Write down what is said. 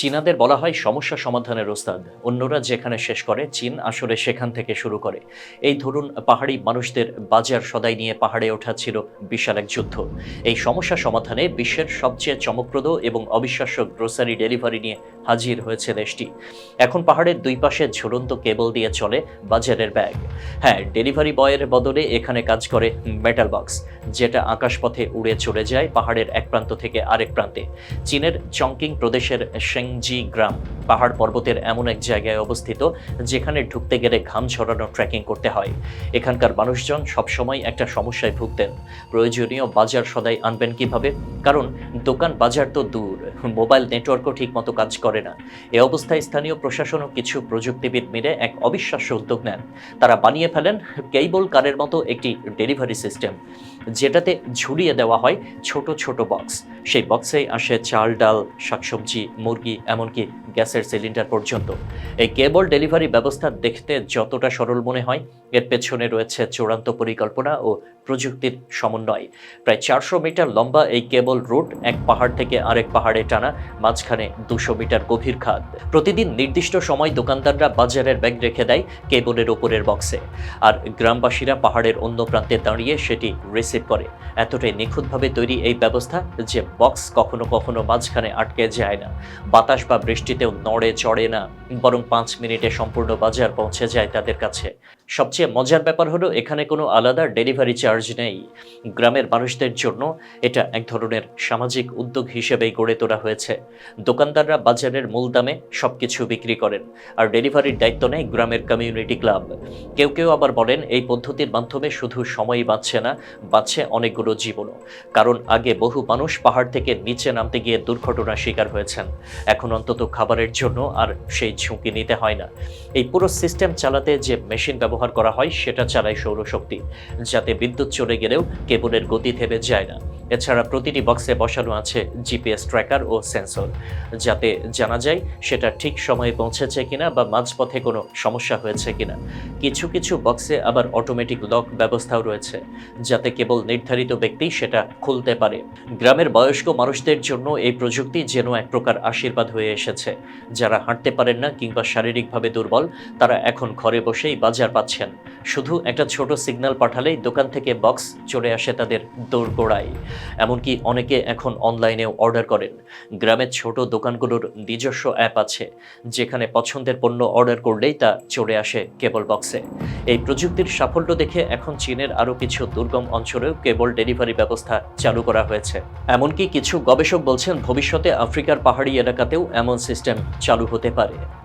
চীনাদের বলা হয় সমস্যা সমাধানের ওস্তাদ। অন্যরা যেখানে শেষ করে, চীন আসলে সেখান থেকে শুরু করে। এই ধরুন, পাহাড়ি মানুষদের বাজার সদাই নিয়ে পাহাড়ে ওঠা ছিল বিশাল এক যুদ্ধ। এই সমস্যা সমাধানে বিশ্বের সবচেয়ে চমকপ্রদ এবং অবিশ্বাস্য গ্রোসারি ডেলিভারি নিয়ে হাজির হয়েছে দেশটি। এখন পাহাড়ের দুই পাশে ঝুলন্ত কেবল দিয়ে চলে বাজারের ব্যাগ। হ্যাঁ ডেলিভারি বয়ের বদলে এখানে কাজ করে মেটাল বক্স, যেটা আকাশপথে উড়ে চলে যায় পাহাড়ের এক প্রান্ত থেকে আরেক প্রান্তে। চীনের চংকিং প্রদেশের সেংজি গ্রাম। পাহাড় পর্বতের এমন এক জায়গায় অবস্থিত যেখানে ঢুকতে গেলে ঘাম ছড়ানো ট্রেকিং করতে হয়। এখানকার মানুষজন সবসময় একটা সমস্যায় ভুগতেন। প্রয়োজনীয় বাজার সদাই আনবেন কীভাবে? কারণ দোকান বাজার তো দূর, মোবাইল নেটওয়ার্কও ঠিকমতো কাজ করে না। এ অবস্থায় স্থানীয় প্রশাসনও কিছু প্রযুক্তিবিদ মিলে এক অবিশ্বাস্য উদ্যোগ নেন। তারা বানিয়ে ফেলেন কেবল কারের মতো একটি ডেলিভারি সিস্টেম যেটাতে ঝুলিয়ে দেওয়া হয় ছোট ছোট বক্স সেই বক্সেই আসে চাল, ডাল, শাকসবজি, মুরগি, এমনকি গ্যাসের সিলিন্ডার পর্যন্ত। এই কেবল ডেলিভারি ব্যবস্থা দেখতে যতটা সরল মনে হয়, এর পেছনে রয়েছে চূড়ান্ত পরিকল্পনা ও প্রযুক্তির সমন্বয়। প্রায় চারশো মিটার লম্বা এই কেবল রুট এক পাহাড় থেকে আরেক পাহাড়ে টানা, মাঝখানে দুশো মিটার গভীর খাদ। প্রতিদিন নির্দিষ্ট সময় দোকানদাররা বাজারের ব্যাগ রেখে দেয় কেবলের ওপরের বক্সে আর গ্রামবাসীরা পাহাড়ের অন্য প্রান্তে দাঁড়িয়ে সেটি রিসিভ করে এতটাই নিখুঁতভাবে তৈরি এই ব্যবস্থা যে বক্স কখনো কখনো মাঝখানে আটকে যায় না। বাতাস বা বৃষ্টিতেও নড়ে চড়ে না, বরং পাঁচ মিনিটে সম্পূর্ণ বাজার পৌঁছে যায় তাদের কাছে। সবচেয়ে মজার ব্যাপার হলো, এখানে কোনো আলাদা ডেলিভারি চার্জ নেই। গ্রামের মানুষদের জন্য এটা এক ধরনের সামাজিক উদ্যোগ হিসেবেই গড়ে তোলা হয়েছে। দোকানদাররা বাজারের মূল দামে সবকিছু বিক্রি করেন আর ডেলিভারির দায়িত্ব নেয় গ্রামের কমিউনিটি ক্লাব। কেউ কেউ আবার বলেন, এই পদ্ধতির মাধ্যমে শুধু সময়ই বাঁচছে না, বাঁচছে অনেকগুলো জীবনও। কারণ আগে বহু মানুষ পাহাড় থেকে নিচে নামতে গিয়ে দুর্ঘটনার শিকার হয়েছেন। এখন অন্তত খাবারের জন্য আর সেই ঝুঁকি নিতে হয় না। এই পুরো সিস্টেম চালাতে যে মেশিন ব্যবহার করা হয় সেটা চালায় সৌরশক্তি যাতে বিদ্যুৎ চলে গেলেও কেবলের গতি থেমে যায় না। এছাড়া প্রতিটি বক্সে বসানো আছে জিপিএস ট্র্যাকার ও সেন্সর। যাতে জানা যায় সেটা ঠিক সময়ে পৌঁছেছে কিনা বা মাঝপথে কোনো সমস্যা হয়েছে কিনা। কিছু কিছু বক্সে আবার অটোমেটিক লক ব্যবস্থাও রয়েছে, যাতে কেবল নির্ধারিত ব্যক্তি সেটা খুলতে পারে। গ্রামের বয়স্ক মানুষদের জন্য এই প্রযুক্তি যেন এক প্রকার আশীর্বাদ হয়ে এসেছে। যারা হাঁটতে পারেন না কিংবা শারীরিকভাবে দুর্বল, তারা এখন ঘরে বসেই বাজার পাচ্ছেন। শুধু একটা ছোট সিগন্যাল পাঠালেই দোকান থেকে বক্স চলে আসে তাদের দৌড়গোড়ায় এমনকি অনেকে এখন অনলাইনেও অর্ডার করেন। গ্রামের ছোট দোকানগুলোর নিজস্ব অ্যাপ আছে, যেখানে পছন্দের পণ্য অর্ডার করলেই তা চলে আসে কেবল বক্সে। এই প্রযুক্তির সাফল্য দেখে এখন চীনের আরও কিছু দুর্গম অঞ্চলেও কেবল ডেলিভারি ব্যবস্থা চালু করা হয়েছে। এমনকি কিছু গবেষক বলছেন, ভবিষ্যতে আফ্রিকার পাহাড়ি এলাকাতেও এমন সিস্টেম চালু হতে পারে।